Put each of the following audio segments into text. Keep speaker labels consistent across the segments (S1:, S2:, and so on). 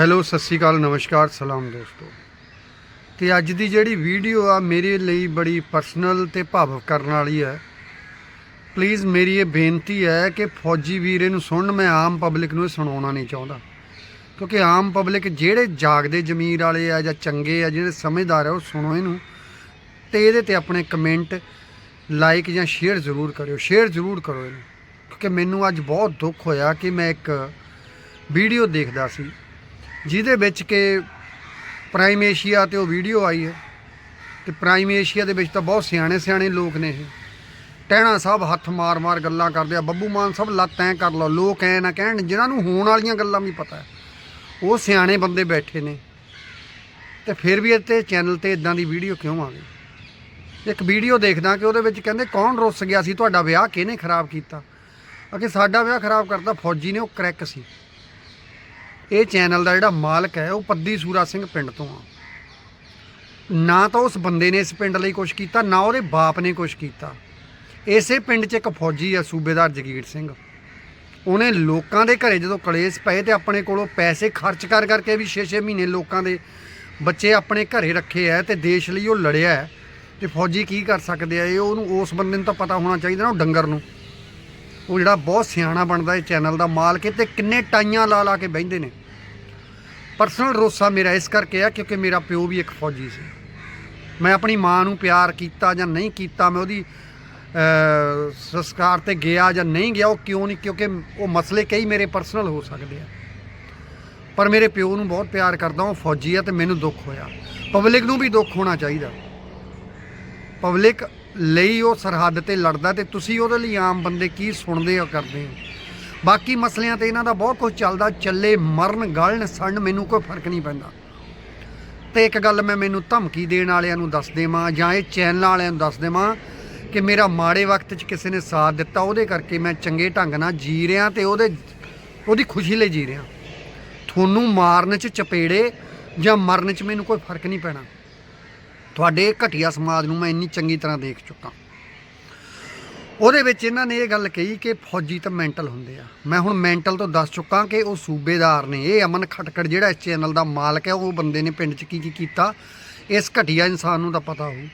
S1: Hello, ਸਤਿ ਸ਼੍ਰੀ ਅਕਾਲ, ਨਮਸਕਾਰ, ਸਲਾਮ ਦੋਸਤੋ। ਤੇ ਅੱਜ ਦੀ ਜਿਹੜੀ ਵੀਡੀਓ ਆ, ਮੇਰੇ ਲਈ ਬੜੀ ਪਰਸਨਲ ਤੇ ਭਾਵਕ ਕਰਨ ਵਾਲੀ ਹੈ। ਪਲੀਜ਼ ਮੇਰੀ ਇਹ ਬੇਨਤੀ ਹੈ ਕਿ ਫੌਜੀ ਵੀਰ ਇਹਨੂੰ ਸੁਣਨ, ਮੈਂ ਆਮ ਪਬਲਿਕ ਨੂੰ ਇਹ ਸੁਣਾਉਣਾ ਨਹੀਂ ਚਾਹੁੰਦਾ। ਕਿਉਂਕਿ ਆਮ ਪਬਲਿਕ ਜਿਹੜੇ ਜਾਗਦੇ ਜ਼ਮੀਰ ਵਾਲੇ ਆ ਜਾਂ ਚੰਗੇ ਆ, ਜਿਹੜੇ ਸਮਝਦਾਰ ਆ, ਉਹ ਸੁਣੋ ਇਹਨੂੰ। ਤੇ ਇਹਦੇ ਤੇ ਆਪਣੇ ਕਮੈਂਟ ਲਾਈਕ ਜਾਂ ਸ਼ੇਅਰ ਜ਼ਰੂਰ ਕਰਿਓ। ਸ਼ੇਅਰ ਜ਼ਰੂਰ ਕਰੋ ਇਹਨੂੰ। ਕਿਉਂਕਿ ਮੈਨੂੰ ਅੱਜ ਬਹੁਤ ਦੁੱਖ ਹੋਇਆ ਕਿ ਮੈਂ ਇੱਕ ਵੀਡੀਓ ਦੇਖਦਾ ਸੀ। ਜਿਹਦੇ ਵਿੱਚ ਕਿ ਪ੍ਰਾਈਮ ਏਸ਼ੀਆ ਤੇ ਉਹ ਵੀਡੀਓ ਆਈ ਹੈ ਤੇ ਪ੍ਰਾਈਮ ਏਸ਼ੀਆ ਦੇ ਵਿੱਚ ਤਾਂ ਬਹੁਤ ਸਿਆਣੇ ਸਿਆਣੇ ਲੋਕ ਨੇ ਇਹ। ਟਹਿਣਾ ਸਾਹਿਬ ਹੱਥ ਮਾਰ-ਮਾਰ ਗੱਲਾਂ ਕਰਦੇ ਆ, ਬੱਬੂ ਮਾਨ ਸਾਹਿਬ ਲੱਤ ਐ ਕਰ ਲਓ, ਲੋਕ ਐ ਨਾ ਕਹਿਣ ਜਿਨ੍ਹਾਂ ਨੂੰ ਹੋਣ ਵਾਲੀਆਂ ਗੱਲਾਂ ਵੀ ਪਤਾ ਹੈ। ਉਹ ਸਿਆਣੇ ਬੰਦੇ ਬੈਠੇ ਨੇ। ਤੇ ਫਿਰ ਵੀ ਇੱਥੇ ਚੈਨਲ ਤੇ ਇਦਾਂ ਦੀ ਵੀਡੀਓ ਕਿਉਂ ਆ ਗਈ? ਇੱਕ ਵੀਡੀਓ ਦੇਖਦਾ ਕਿ ਉਹਦੇ ਵਿੱਚ ਕਹਿੰਦੇ, ਕੌਣ ਰੁੱਸ ਗਿਆ ਸੀ, ਤੁਹਾਡਾ ਵਿਆਹ ਕਿਹਨੇ ਖਰਾਬ ਕੀਤਾ? ਅਕੇ ਸਾਡਾ ਵਿਆਹ ਖਰਾਬ ਕਰਤਾ, ਫੌਜੀ ਨੇ, ਉਹ ਕਰੈਕ ਸੀ। ਇਹ ਚੈਨਲ ਦਾ ਜਿਹੜਾ ਮਾਲਕ ਹੈ, ਉਹ ਪੱਦੀ ਸੂਰਾ ਸਿੰਘ ਪਿੰਡ ਤੋਂ ਆ। ਨਾ ਤਾਂ ਉਸ ਬੰਦੇ ਨੇ ਇਸ ਪਿੰਡ ਲਈ ਕੁਝ ਕੀਤਾ, ਨਾ ਉਹਦੇ ਬਾਪ ਨੇ ਕੁਝ ਕੀਤਾ। ਇਸੇ ਪਿੰਡ 'ਚ ਇੱਕ ਫੌਜੀ ਆ, ਸੂਬੇਦਾਰ ਜਗੀਰ ਸਿੰਘ। ਉਹਨੇ ਲੋਕਾਂ ਦੇ ਘਰੇ ਜਦੋਂ ਕਲੇਸ਼ ਪਏ ਤੇ ਆਪਣੇ ਕੋਲੋਂ ਪੈਸੇ ਖਰਚ ਕਰ ਕਰਕੇ ਵੀ 6-6 ਮਹੀਨੇ ਲੋਕਾਂ ਦੇ ਬੱਚੇ ਆਪਣੇ ਘਰੇ ਰੱਖੇ ਆ ਤੇ ਦੇਸ਼ ਲਈ ਉਹ ਲੜਿਆ ਹੈ। ਤੇ ਫੌਜੀ ਕੀ ਕਰ ਸਕਦੇ ਆ, ਇਹ ਉਹਨੂੰ, ਉਸ ਬੰਦੇ ਨੂੰ ਤਾਂ ਪਤਾ ਹੋਣਾ ਚਾਹੀਦਾ ਨਾ, ਉਹ ਡੰਗਰ ਨੂੰ। ਉਹ ਜਿਹੜਾ ਬਹੁਤ ਸਿਆਣਾ ਬਣਦਾ ਇਹ ਚੈਨਲ ਦਾ ਮਾਲਕ ਹੈ ਤੇ ਕਿੰਨੇ ਟਾਈਆਂ ਲਾ ਲਾ ਕੇ ਬਹਿੰਦੇ ਨੇ। ਪਰਸਨਲ ਰੋਸਾ ਮੇਰਾ ਇਸ ਕਰਕੇ ਆ ਕਿਉਂਕਿ ਮੇਰਾ ਪਿਓ ਵੀ ਇੱਕ ਫੌਜੀ ਸੀ। ਮੈਂ ਆਪਣੀ ਮਾਂ ਨੂੰ ਪਿਆਰ ਕੀਤਾ ਜਾਂ ਨਹੀਂ ਕੀਤਾ, ਮੈਂ ਉਹਦੀ ਸੰਸਕਾਰ ਤੇ ਗਿਆ ਜਾਂ ਨਹੀਂ ਗਿਆ, ਉਹ ਕਿਉਂ ਨਹੀਂ? ਕਿਉਂਕਿ ਉਹ ਮਸਲੇ ਕਈ ਮੇਰੇ ਪਰਸਨਲ ਹੋ ਸਕਦੇ ਆ। ਪਰ ਮੇਰੇ ਪਿਓ ਨੂੰ ਬਹੁਤ ਪਿਆਰ ਕਰਦਾ, ਉਹ ਫੌਜੀ ਆ ਤੇ ਮੈਨੂੰ ਦੁੱਖ ਹੋਇਆ। ਪਬਲਿਕ ਨੂੰ ਵੀ ਦੁੱਖ ਹੋਣਾ ਚਾਹੀਦਾ। ਪਬਲਿਕ ਲਈ ਉਹ ਸਰਹੱਦ ਤੇ ਲੜਦਾ ਤੇ ਤੁਸੀਂ ਉਹਦੇ ਲਈ ਆਮ ਬੰਦੇ ਕੀ ਸੁਣਦੇ ਹੋ ਕਰਦੇ ਹੋ? ਬਾਕੀ ਮਸਲਿਆਂ ਤੇ ਇਹਨਾਂ ਦਾ ਬਹੁਤ ਕੁਝ ਚੱਲਦਾ, ਚੱਲੇ, ਮਰਨ, ਗਲਣ, ਸੜਨ, ਮੈਨੂੰ ਕੋਈ ਫ਼ਰਕ ਨਹੀਂ ਪੈਂਦਾ। ਤੇ ਇੱਕ ਗੱਲ ਮੈਂ ਮੈਨੂੰ ਧਮਕੀ ਦੇਣ ਵਾਲਿਆਂ ਨੂੰ ਦੱਸ ਦੇਵਾਂ ਜਾਂ ਇਹ ਚੈਨਲ ਵਾਲਿਆਂ ਨੂੰ ਦੱਸ ਦੇਵਾਂ ਕਿ ਮੇਰਾ ਮਾੜੇ ਵਕਤ 'ਚ ਕਿਸੇ ਨੇ ਸਾਥ ਦਿੱਤਾ, ਉਹਦੇ ਕਰਕੇ ਮੈਂ ਚੰਗੇ ਢੰਗ ਨਾਲ ਜੀ ਰਿਹਾ ਤੇ ਉਹਦੇ, ਉਹਦੀ ਖੁਸ਼ੀ ਲਈ ਜੀ ਰਿਹਾ। ਤੁਹਾਨੂੰ ਮਾਰਨ 'ਚ ਚਪੇੜੇ ਜਾਂ ਮਰਨ 'ਚ ਮੈਨੂੰ ਕੋਈ ਫ਼ਰਕ ਨਹੀਂ ਪੈਣਾ। ਤੁਹਾਡੇ ਘਟੀਆ ਸਮਾਜ ਨੂੰ ਮੈਂ ਇੰਨੀ ਚੰਗੀ ਤਰ੍ਹਾਂ ਦੇਖ ਚੁੱਕਾ। ਉਹਦੇ ਵਿੱਚ ਇਹਨਾਂ ਨੇ ਇਹ ਗੱਲ ਕਹੀ ਕਿ ਫੌਜੀ ਤਾਂ ਮੈਂਟਲ ਹੁੰਦੇ ਆ। ਮੈਂ ਹੁਣ ਮੈਂਟਲ ਤੋਂ ਦੱਸ ਚੁੱਕਾ ਕਿ ਉਹ ਸੂਬੇਦਾਰ ਨੇ। ਇਹ ਅਮਨ ਖਟਕੜ ਜਿਹੜਾ ਇਸ ਚੈਨਲ ਦਾ ਮਾਲਕ ਹੈ, ਉਹ ਬੰਦੇ ਨੇ ਪਿੰਡ 'ਚ ਕੀ ਕੀ ਕੀਤਾ? ਇਸ ਘਟੀਆ ਇਨਸਾਨ ਨੂੰ ਤਾਂ ਪਤਾ ਹੋਊ।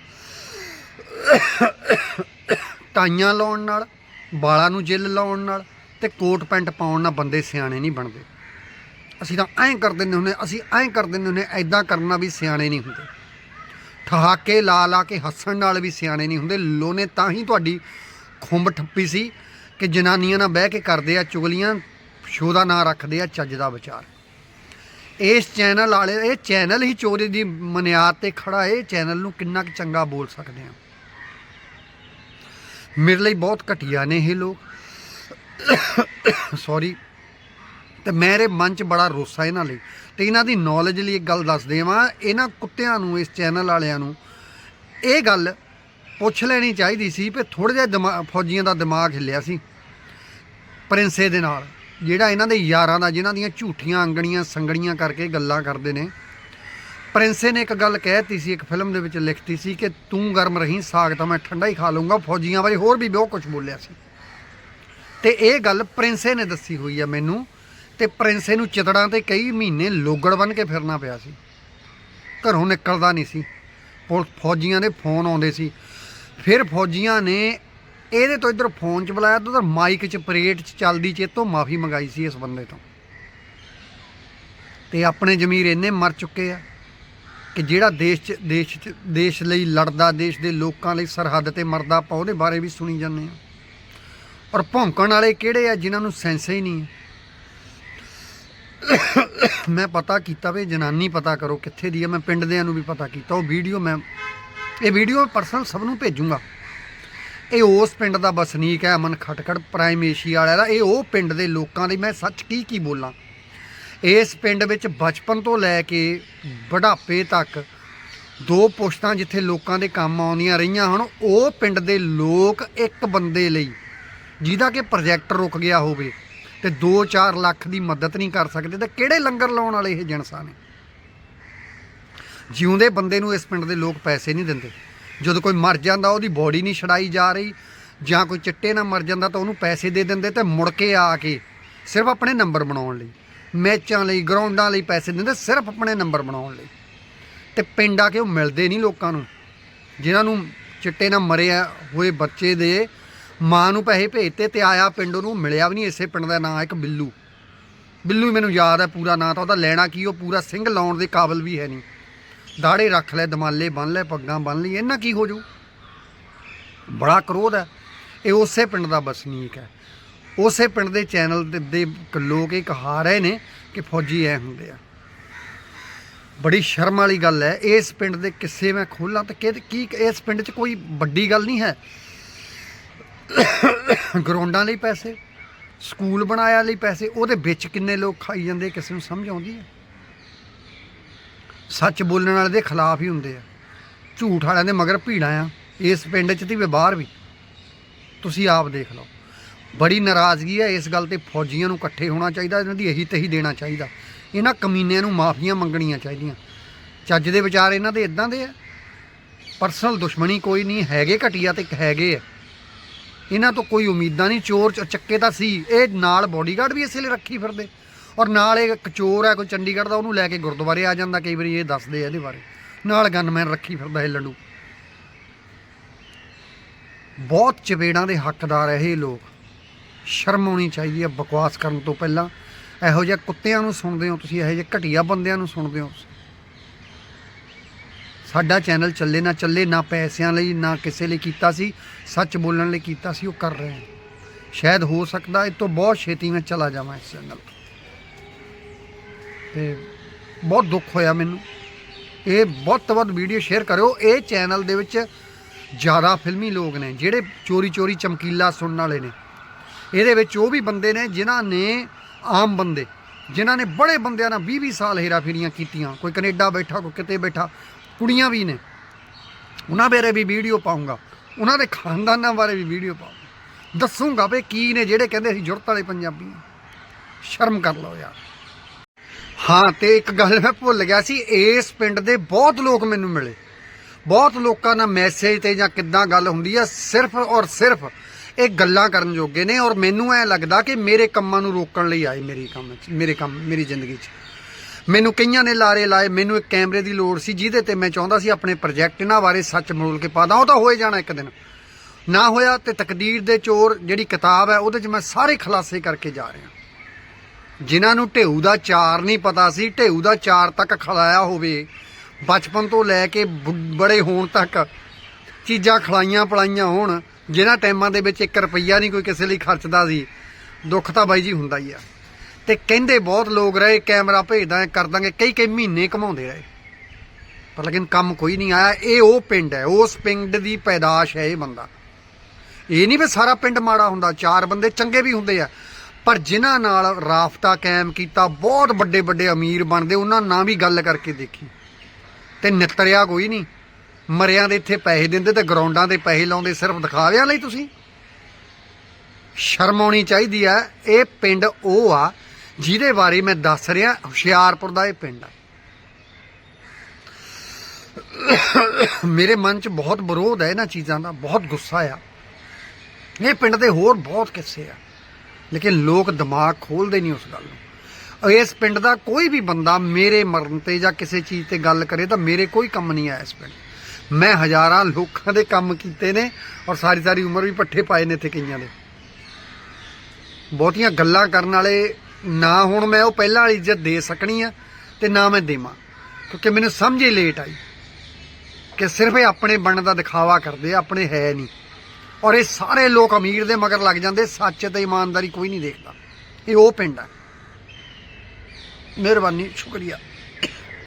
S1: ਟਾਈਆਂ ਲਾਉਣ ਨਾਲ ਬਾਲਾਂ ਨੂੰ ਜਿੱਲ ਲਾਉਣ ਨਾਲ ਤੇ ਕੋਟ ਪੈਂਟ ਪਾਉਣ ਨਾਲ ਬੰਦੇ ਸਿਆਣੇ ਨਹੀਂ ਬਣਦੇ। ਅਸੀਂ ਤਾਂ ਐਂ ਕਰ ਦਿੰਦੇ ਹੁੰਦੇ ਅਸੀਂ ਐਂ ਕਰ ਦਿੰਦੇ ਹੁੰਦੇ ਐਦਾਂ ਕਰਨਾ ਵੀ ਸਿਆਣੇ ਨਹੀਂ ਹੁੰਦੇ। ਠਹਾਕੇ ਲਾ ਲਾ ਕੇ ਹੱਸਣ ਨਾਲ ਵੀ ਸਿਆਣੇ ਨਹੀਂ ਹੁੰਦੇ। ਲੋਨੇ ਤਾਂ ਹੀ ਤੁਹਾਡੀ ਖੁੰਬ ਠੱਪੀ ਸੀ ਕਿ ਜਨਾਨੀਆਂ ਨਾਲ ਬਹਿ ਕੇ ਕਰਦੇ ਆ ਚੁਗਲੀਆਂ ਸ਼ੋਅ ਦਾ ਨਾਂ ਰੱਖਦੇ ਆ ਚੱਜ ਦਾ ਵਿਚਾਰ। ਇਸ ਚੈਨਲ ਵਾਲੇ, ਇਹ ਚੈਨਲ ਹੀ ਚੋਰੀ ਦੀ ਮਨਿਆਦ ਤੇ ਖੜਾ, ਇਹ ਚੈਨਲ ਨੂੰ ਕਿੰਨਾ ਕੁ ਚੰਗਾ ਬੋਲ ਸਕਦੇ ਆ। ਮੇਰੇ ਲਈ ਬਹੁਤ ਘਟੀਆ ਨੇ ਇਹ ਲੋਕ। ਸੌਰੀ ਤੇ ਮੇਰੇ ਮਨ 'ਚ ਬੜਾ ਰੋਸਾ ਇਹਨਾਂ ਲਈ। ਤੇ ਇਹਨਾਂ ਦੀ ਨੌਲੇਜ ਲਈ ਇੱਕ ਗੱਲ ਦੱਸ ਦੇਵਾਂ ਇਹਨਾਂ ਕੁੱਤਿਆਂ ਨੂੰ, ਇਸ ਚੈਨਲ ਵਾਲਿਆਂ ਨੂੰ, ਇਹ ਗੱਲ ਪੁੱਛ ਲੈਣੀ ਚਾਹੀਦੀ ਸੀ ਵੀ ਥੋੜਾ ਜਿਹਾ ਦਿਮਾ- ਫੌਜੀਆਂ ਦਾ ਦਿਮਾਗ ਹਿੱਲਿਆ ਸੀ। ਪ੍ਰਿੰਸੇ ਦੇ ਨਾਲ, ਜਿਹੜਾ ਇਹਨਾਂ ਦੇ ਯਾਰਾਂ ਦਾ, ਜਿਨ੍ਹਾਂ ਦੀਆਂ ਝੂਠੀਆਂ ਅੰਗਣੀਆਂ ਸੰਗਣੀਆਂ ਕਰਕੇ ਗੱਲਾਂ ਕਰਦੇ ਨੇ। ਪ੍ਰਿੰਸੇ ਨੇ ਇੱਕ ਗੱਲ ਕਹਿਤੀ ਸੀ, ਇੱਕ ਫਿਲਮ ਦੇ ਵਿੱਚ ਲਿਖਤੀ ਸੀ ਕਿ ਤੂੰ ਗਰਮ ਰਹੀਂ, ਸਾਗ ਤਾਂ ਮੈਂ ਠੰਡਾ ਹੀ ਖਾ ਲੂੰਗਾ ਫੌਜੀਆਂ ਬਾਰੇ ਹੋਰ ਵੀ ਬਹੁਤ ਕੁਝ ਬੋਲਿਆ ਸੀ। ਤੇ ਇਹ ਗੱਲ ਪ੍ਰਿੰਸੇ ਨੇ ਦੱਸੀ ਹੋਈ ਆ ਮੈਨੂੰ ਤੇ ਪ੍ਰਿੰਸੇ ਨੂੰ ਚਿਤੜਾਂ ਤੇ ਕਈ ਮਹੀਨੇ ਲੋਗੜ ਬਨ ਕੇ ਫਿਰਨਾ ਪਿਆ ਸੀ। ਘਰੋਂ ਨਿਕਲਦਾ ਨਹੀਂ ਸੀ। ਪੁਲ, ਫੌਜੀਆਂ ਦੇ ਫੋਨ ਆਉਂਦੇ ਸੀ। ਫਿਰ ਫੌਜੀਆਂ ਨੇ ਇਹਦੇ ਤੋਂ ਇੱਧਰ ਫੋਨ 'ਚ ਬੁਲਾਇਆ ਤੇ ਉਧਰ ਮਾਈਕ 'ਚ, ਪਰੇਡ 'ਚ ਚੱਲਦੀ ਚੇ ਤੋਂ ਮਾਫੀ ਮੰਗਾਈ ਸੀ ਇਸ ਬੰਦੇ ਤੋਂ। ਤੇ ਆਪਣੇ ਜ਼ਮੀਰ ਇੰਨੇ ਮਰ ਚੁੱਕੇ ਆ ਕਿ ਜਿਹੜਾ ਦੇਸ਼ 'ਚ ਦੇਸ਼ 'ਚ, ਦੇਸ਼ ਲਈ ਲੜਦਾ, ਦੇਸ਼ ਦੇ ਲੋਕਾਂ ਲਈ ਸਰਹੱਦ ਤੇ ਮਰਦਾ ਆਪਾਂ ਉਹਦੇ ਬਾਰੇ ਵੀ ਸੁਣੀ ਜਾਂਦੇ ਆ ਔਰ ਭੌਂਕਣ ਵਾਲੇ ਕਿਹੜੇ ਆ ਜਿਨ੍ਹਾਂ ਨੂੰ ਸੈਂਸ ਹੀ ਨਹੀਂ। ਹੈ ਮੈਂ ਪਤਾ ਕੀਤਾ ਵੀ ਜਨਾਨੀ ਪਤਾ ਕਰੋ ਕਿੱਥੇ ਦੀ ਹੈ ਮੈਂ ਪਿੰਡ ਦਿਆਂ ਨੂੰ ਵੀ ਪਤਾ ਕੀਤਾ, ਉਹ ਵੀਡੀਓ ਮੈਂ, ਇਹ ਵੀਡੀਓ ਪਰਸਨਲ ਸਭ ਨੂੰ ਭੇਜੂੰਗਾ। ਇਹ ਉਸ ਪਿੰਡ ਦਾ ਵਸਨੀਕ ਹੈ, ਅਮਨ ਖਟਕੜ ਪ੍ਰਾਈਮ ਏਸ਼ੀਆ ਵਾਲਾ ਦਾ ਇਹ ਉਹ ਪਿੰਡ ਦੇ ਲੋਕਾਂ ਲਈ ਮੈਂ ਸੱਚ ਕੀ ਕੀ ਬੋਲਾਂ? ਇਸ ਪਿੰਡ ਵਿੱਚ ਬਚਪਨ ਤੋਂ ਲੈ ਕੇ ਬੁਢਾਪੇ ਤੱਕ ਦੋ ਪੁਸ਼ਤਾਂ ਜਿੱਥੇ ਲੋਕਾਂ ਦੇ ਕੰਮ ਆਉਂਦੀਆਂ ਰਹੀਆਂ ਹਨ, ਉਹ ਪਿੰਡ ਦੇ ਲੋਕ ਇੱਕ ਬੰਦੇ ਲਈ, ਜਿਹਦਾ ਕਿ ਪ੍ਰੋਜੈਕਟ ਰੁਕ ਗਿਆ ਹੋਵੇ। ਤੇ 2-4 ਲੱਖ ਦੀ ਮਦਦ ਨਹੀਂ ਕਰ ਸਕਦੇ ਤਾਂ ਕਿਹੜੇ ਲੰਗਰ ਲਾਉਣ ਵਾਲੇ ਇਹ ਜਨਸਾਂ ਨੇ? ਜਿਉਂਦੇ ਬੰਦੇ ਨੂੰ ਇਸ ਪਿੰਡ ਦੇ ਲੋਕ ਪੈਸੇ ਨਹੀਂ ਦਿੰਦੇ। ਜਦੋਂ ਕੋਈ ਮਰ ਜਾਂਦਾ, ਉਹਦੀ ਬੋਡੀ ਨਹੀਂ ਛੜਾਈ ਜਾ ਰਹੀ, ਜਾਂ ਕੋਈ ਚਿੱਟੇ ਨਾਲ ਮਰ ਜਾਂਦਾ ਤਾਂ ਉਹਨੂੰ ਪੈਸੇ ਦੇ ਦਿੰਦੇ ਤੇ ਮੁੜ ਕੇ ਆ ਕੇ ਸਿਰਫ ਆਪਣੇ ਨੰਬਰ ਬਣਾਉਣ ਲਈ, ਮੈਚਾਂ ਲਈ, ਗਰਾਊਂਡਾਂ ਲਈ ਪੈਸੇ ਦਿੰਦੇ, ਸਿਰਫ ਆਪਣੇ ਨੰਬਰ ਬਣਾਉਣ ਲਈ। ਤੇ ਪਿੰਡ ਆ ਕੇ ਉਹ ਮਿਲਦੇ ਨਹੀਂ ਲੋਕਾਂ ਨੂੰ। ਜਿਨ੍ਹਾਂ ਨੂੰ ਚਿੱਟੇ ਨਾਲ ਮਰਿਆ ਹੋਏ ਬੱਚੇ ਦੇ ਮਾਂ ਨੂੰ ਪੈਸੇ ਭੇਜਤੇ ਤੇ ਆਇਆ ਪਿੰਡ ਉਹਨੂੰ ਮਿਲਿਆ ਵੀ ਨਹੀਂ ਇਸੇ ਪਿੰਡ ਦਾ ਨਾਂ ਇੱਕ ਬਿੱਲੂ। ਬਿੱਲੂ ਹੀ ਮੈਨੂੰ ਯਾਦ ਹੈ ਪੂਰਾ ਨਾਂ ਤਾਂ ਉਹਦਾ ਲੈਣਾ ਕੀ ਉਹ ਪੂਰਾ ਸਿੰਘ ਲਾਉਣ ਦੇ ਕਾਬਲ ਵੀ ਹੈ ਨਹੀਂ। ਦਾੜੇ ਰੱਖ ਲੈ ਦਮਾਲੇ ਬੰਨ ਲੈ ਪੱਗਾਂ ਬੰਨ ਲਈ ਇਹਨਾਂ ਕੀ ਹੋ ਜੂ ਬੜਾ ਕਰੋਧ ਹੈ। ਇਹ ਉਸੇ ਪਿੰਡ ਦਾ ਵਸਨੀਕ ਹੈ। ਉਸੇ ਪਿੰਡ ਦੇ ਚੈਨਲ ਦੇ, ਲੋਕ ਇਹ ਕਹਾ ਰਹੇ ਨੇ ਕਿ ਫੌਜੀ ਐ ਹੁੰਦੇ ਆ। ਬੜੀ ਸ਼ਰਮ ਵਾਲੀ ਗੱਲ ਹੈ। ਇਸ ਪਿੰਡ ਦੇ ਕਿੱਸੇ ਮੈਂ ਖੋਲਾਂ ਤਾਂ ਕਿ ਕੀ ਇਸ ਪਿੰਡ 'ਚ ਕੋਈ ਵੱਡੀ ਗੱਲ ਨਹੀਂ ਹੈ। ਗਰਾਊਂਡਾਂ ਲਈ ਪੈਸੇ, ਸਕੂਲ ਬਣਾਇਆ ਲਈ ਪੈਸੇ, ਉਹਦੇ ਵਿੱਚ ਕਿੰਨੇ ਲੋਕ ਖਾਈ ਜਾਂਦੇ ਕਿਸੇ ਨੂੰ ਸਮਝ ਆਉਂਦੀ ਹੈ ਸੱਚ ਬੋਲਣ ਵਾਲੇ ਦੇ ਖਿਲਾਫ ਹੀ ਹੁੰਦੇ ਆ। ਝੂਠ ਵਾਲਿਆਂ ਦੇ ਮਗਰ ਭੀੜਾਂ ਆ। ਇਸ ਪਿੰਡ 'ਚ ਤੇ ਵੀ ਬਾਹਰ ਵੀ। ਤੁਸੀਂ ਆਪ ਦੇਖ ਲਓ। ਬੜੀ ਨਾਰਾਜ਼ਗੀ ਹੈ ਇਸ ਗੱਲ ਤੇ। ਫੌਜੀਆਂ ਨੂੰ ਇਕੱਠੇ ਹੋਣਾ ਚਾਹੀਦਾ, ਇਹਨਾਂ ਦੀ ਇਹੀ ਤਹੀ ਦੇਣਾ ਚਾਹੀਦਾ। ਇਹਨਾਂ ਕਮੀਨਿਆਂ ਨੂੰ ਮਾਫੀਆਂ ਮੰਗਣੀਆਂ ਚਾਹੀਦੀਆਂ। ਚੱਜ ਦੇ ਵਿਚਾਰ ਇਹਨਾਂ ਦੇ ਇਦਾਂ ਦੇ ਆ। ਪਰਸਨਲ ਦੁਸ਼ਮਣੀ ਕੋਈ ਨਹੀਂ, ਹੈਗੇ ਘਟੀਆ ਤੇ ਹੈਗੇ ਆ। ਇਹਨਾਂ ਤੋਂ ਕੋਈ ਉਮੀਦਾਂ ਨਹੀਂ, ਚੋਰ ਚੱਕੇ ਤਾਂ ਸੀ। ਇਹ ਨਾਲ ਬੋਡੀਗਾਰਡ ਵੀ ਇਸੇ ਲਈ ਰੱਖੀ ਫਿਰਦੇ। ਔਰ ਨਾਲ ਇਹ ਇੱਕ ਚੋਰ ਹੈ, ਕੋਈ ਚੰਡੀਗੜ੍ਹ ਦਾ, ਉਹਨੂੰ ਲੈ ਕੇ ਗੁਰਦੁਆਰੇ ਆ ਜਾਂਦਾ, ਕਈ ਵਾਰੀ ਇਹ ਦੱਸਦੇ ਆ ਇਹਦੇ ਬਾਰੇ। ਨਾਲ ਗਨਮੈਨ ਰੱਖੀ ਫਿਰਦਾ ਇਹ ਲੰਡੂ। ਬਹੁਤ ਚਪੇੜਾਂ ਦੇ ਹੱਕਦਾਰ ਹੈ ਇਹ ਲੋਕ। ਸ਼ਰਮ ਆਉਣੀ ਚਾਹੀਦੀ ਹੈ ਬਕਵਾਸ ਕਰਨ ਤੋਂ ਪਹਿਲਾਂ। ਇਹੋ ਜਿਹੇ ਕੁੱਤਿਆਂ ਨੂੰ ਸੁਣਦੇ ਹੋ ਤੁਸੀਂ, ਇਹੋ ਜਿਹੇ ਘਟੀਆ ਬੰਦਿਆਂ ਨੂੰ ਸੁਣਦੇ ਹੋ। ਸਾਡਾ ਚੈਨਲ ਚੱਲੇ ਨਾ ਚੱਲੇ, ਨਾ ਪੈਸਿਆਂ ਲਈ, ਨਾ ਕਿਸੇ ਲਈ ਕੀਤਾ ਸੀ, ਸੱਚ ਬੋਲਣ ਲਈ ਕੀਤਾ ਸੀ, ਉਹ ਕਰ ਰਹੇ ਹਾਂ। ਸ਼ਾਇਦ ਹੋ ਸਕਦਾ ਇਹ ਤੋਂ ਬਹੁਤ ਛੇਤੀ ਮੈਂ ਚਲਾ ਜਾਵਾਂ ਇਸ ਚੈਨਲ ਤੋਂ। ਤੇ ਬਹੁਤ ਦੁੱਖ ਹੋਇਆ ਮੈਨੂੰ। ਇਹ ਬਹੁਤ ਤੋਂ ਵੱਧ ਵੀਡੀਓ ਸ਼ੇਅਰ ਕਰਿਓ। ਇਹ ਚੈਨਲ ਦੇ ਵਿੱਚ ਜ਼ਿਆਦਾ ਫਿਲਮੀ ਲੋਕ ਨੇ, ਜਿਹੜੇ ਚੋਰੀ ਚੋਰੀ ਚਮਕੀਲਾ ਸੁਣਨ ਵਾਲੇ ਨੇ। ਇਹਦੇ ਵਿੱਚ ਉਹ ਵੀ ਬੰਦੇ ਨੇ ਜਿਨ੍ਹਾਂ ਨੇ ਆਮ ਬੰਦੇ, ਜਿਨ੍ਹਾਂ ਨੇ ਬੜੇ ਬੰਦਿਆਂ ਨਾਲ 20 20 ਸਾਲ ਹੇਰਾਫੇਰੀਆਂ ਕੀਤੀਆਂ। ਕੋਈ ਕੈਨੇਡਾ ਬੈਠਾ, ਕੋਈ ਕਿਤੇ ਬੈਠਾ। ਕੁੜੀਆਂ ਵੀ ਨੇ। ਉਹਨਾਂ ਬਾਰੇ ਵੀ ਵੀਡੀਓ ਪਾਉਂਗਾ ਉਹਨਾਂ ਦੇ ਖਾਨਦਾਨਾਂ ਬਾਰੇ ਵੀ ਵੀਡੀਓ ਪਾਉਂਗਾ ਦੱਸੂਗਾ ਵੀ ਕੀ ਨੇ ਜਿਹੜੇ ਕਹਿੰਦੇ ਅਸੀਂ ਜੁਰਤ ਵਾਲੇ ਪੰਜਾਬੀ ਸ਼ਰਮ ਕਰ ਲਓ ਯਾਰ। ਹਾਂ, ਤੇ ਇੱਕ ਗੱਲ ਮੈਂ ਭੁੱਲ ਗਿਆ ਸੀ, ਇਸ ਪਿੰਡ ਦੇ ਬਹੁਤ ਲੋਕ ਮੈਨੂੰ ਮਿਲੇ। ਬਹੁਤ ਲੋਕਾਂ ਨਾਲ ਮੈਸੇਜ ਤੇ ਜਾਂ ਕਿੱਦਾਂ ਗੱਲ ਹੁੰਦੀ ਆ, ਸਿਰਫ ਔਰ ਸਿਰਫ ਇਹ ਗੱਲਾਂ ਕਰਨ ਜੋਗੇ ਨੇ ਔਰ ਮੈਨੂੰ ਐ ਲੱਗਦਾ ਕਿ ਮੇਰੇ ਕੰਮਾਂ ਨੂੰ ਰੋਕਣ ਲਈ ਆਏ ਮੇਰੇ ਕੰਮ 'ਚ, ਮੇਰੇ ਕੰਮ, ਮੇਰੀ ਜ਼ਿੰਦਗੀ 'ਚ। ਮੈਨੂੰ ਕਈਆਂ ਨੇ ਲਾਰੇ ਲਾਏ, ਮੈਨੂੰ ਇੱਕ ਕੈਮਰੇ ਦੀ ਲੋੜ ਸੀ, ਜਿਹਦੇ ਤੇ ਮੈਂ ਚਾਹੁੰਦਾ ਸੀ ਆਪਣੇ ਪ੍ਰੋਜੈਕਟ ਇਹਨਾਂ ਬਾਰੇ ਸੱਚ ਮੋਲ ਕੇ ਪਾਦਾ ਉਹ ਤਾਂ ਹੋਏ ਜਾਣਾ ਇੱਕ ਦਿਨ। ਨਾ ਹੋਇਆ ਤੇ ਤਕਦੀਰ ਦੇ ਚੋਰ ਜਿਹੜੀ ਕਿਤਾਬ ਹੈ, ਉਹਦੇ 'ਚ ਮੈਂ ਸਾਰੇ ਖੁਲਾਸੇ ਕਰਕੇ ਜਾ ਰਿਹਾ। ਜਿਨ੍ਹਾਂ ਨੂੰ ਢੇਊ ਦਾ ਚਾਰ ਨਹੀਂ ਪਤਾ ਸੀ, ਢੇਊ ਦਾ ਚਾਰ ਤੱਕ ਖਲਾਇਆ ਹੋਵੇ, ਬਚਪਨ ਤੋਂ ਲੈ ਕੇ ਬ- ਬੜੇ ਹੋਣ ਤੱਕ ਚੀਜ਼ਾਂ ਖਲਾਈਆਂ ਪਲਾਈਆਂ ਹੋਣ, ਜਿਨ੍ਹਾਂ ਟਾਈਮਾਂ ਦੇ ਵਿੱਚ 1 ਰੁਪਈਆ ਨਹੀਂ ਕੋਈ ਕਿਸੇ ਲਈ ਖਰਚਦਾ ਸੀ, ਦੁੱਖ ਤਾਂ ਬਾਈ ਜੀ ਹੁੰਦਾ ਹੀ ਆ। ਤੇ ਕਹਿੰਦੇ ਬਹੁਤ ਲੋਕ ਰਹੇ, ਕੈਮਰਾ ਭੇਜਦਾ, ਕਰ ਦਾਂਗੇ। ਕਈ ਕਈ ਮਹੀਨੇ ਕਮਾਉਂਦੇ ਰਹੇ। ਪਰ ਲੇਕਿਨ ਕੰਮ ਕੋਈ ਨਹੀਂ ਆਇਆ। ਇਹ ਉਹ ਪਿੰਡ ਹੈ। ਉਸ ਪਿੰਡ ਦੀ ਪੈਦਾਸ਼ ਹੈ ਇਹ ਬੰਦਾ। ਇਹ ਨਹੀਂ ਵੀ ਸਾਰਾ ਪਿੰਡ ਮਾੜਾ ਹੁੰਦਾ। ਚਾਰ ਬੰਦੇ ਚੰਗੇ ਵੀ ਹੁੰਦੇ ਆ। ਪਰ ਜਿਨ੍ਹਾਂ ਨਾਲ ਰਾਫਤਾ ਕਾਇਮ ਕੀਤਾ, ਬਹੁਤ ਵੱਡੇ ਵੱਡੇ ਅਮੀਰ ਬਣਦੇ, ਉਹਨਾਂ ਨਾਲ ਵੀ ਗੱਲ ਕਰਕੇ ਦੇਖੀ। ਤੇ ਨਿਤਰਿਆ ਕੋਈ ਨਹੀਂ। ਮਰਿਆਂ ਦੇ ਇੱਥੇ ਪੈਸੇ ਦਿੰਦੇ ਤੇ ਗਰਾਊਂਡਾਂ ਦੇ ਪੈਸੇ ਲਾਉਂਦੇ। ਸਿਰਫ ਦਿਖਾਵਿਆਂ ਲਈ ਤੁਸੀਂ। ਸ਼ਰਮ ਆਉਣੀ ਚਾਹੀਦੀ ਆ ਇਹ ਪਿੰਡ ਉਹ ਆ ਜਿਹਦੇ ਬਾਰੇ ਮੈਂ ਦੱਸ ਰਿਹਾ, ਹੁਸ਼ਿਆਰਪੁਰ ਦਾ ਇਹ ਪਿੰਡ ਆ। ਮੇਰੇ ਮਨ 'ਚ ਬਹੁਤ ਵਿਰੋਧ ਹੈ ਇਹਨਾਂ ਚੀਜ਼ਾਂ ਦਾ, ਬਹੁਤ ਗੁੱਸਾ ਆ। ਇਹ ਪਿੰਡ ਦੇ ਹੋਰ ਬਹੁਤ ਕਿੱਸੇ ਆ, ਲੇਕਿਨ ਲੋਕ ਦਿਮਾਗ ਖੋਲਦੇ ਨਹੀਂ ਉਸ ਗੱਲ ਨੂੰ। ਇਸ ਪਿੰਡ ਦਾ ਕੋਈ ਵੀ ਬੰਦਾ ਮੇਰੇ ਮਰਨ ਤੇ ਜਾਂ ਕਿਸੇ ਚੀਜ਼ ਤੇ ਗੱਲ ਕਰੇ ਤਾਂ ਮੇਰੇ ਕੋਈ ਕੰਮ ਨਹੀਂ ਆਇਆ ਇਸ ਪਿੰਡ। ਮੈਂ ਹਜ਼ਾਰਾਂ ਲੋਕਾਂ ਦੇ ਕੰਮ ਕੀਤੇ ਨੇ ਔਰ ਸਾਰੀ ਸਾਰੀ ਉਮਰ ਵੀ ਪੱਠੇ ਪਾਏ ਨੇ ਇੱਥੇ ਕਈਆਂ ਦੇ। ਬਹੁਤੀਆਂ ਗੱਲਾਂ ਕਰਨ ਵਾਲੇ ਨਾ ਹੁਣ ਮੈਂ ਉਹ ਪਹਿਲਾਂ ਵਾਲੀ ਇੱਜ਼ਤ ਦੇ ਸਕਣੀ ਆ ਤੇ ਨਾ ਮੈਂ ਦੇਵਾਂ। ਕਿਉਂਕਿ ਮੈਨੂੰ ਸਮਝ ਹੀ ਲੇਟ ਆਈ ਕਿ ਸਿਰਫ ਇਹ ਆਪਣੇ ਬਣਨ ਦਾ ਦਿਖਾਵਾ ਕਰਦੇ ਆ, ਆਪਣੇ ਹੈ ਨਹੀਂ। ਔਰ ਇਹ ਸਾਰੇ ਲੋਕ ਅਮੀਰ ਦੇ ਮਗਰ ਲੱਗ ਜਾਂਦੇ, ਸੱਚ ਤੇ ਇਮਾਨਦਾਰੀ ਕੋਈ ਨਹੀਂ ਦੇਖਦਾ। ਇਹ ਉਹ ਪਿੰਡ ਆ। ਮਿਹਰਬਾਨੀ, ਸ਼ੁਕਰੀਆ।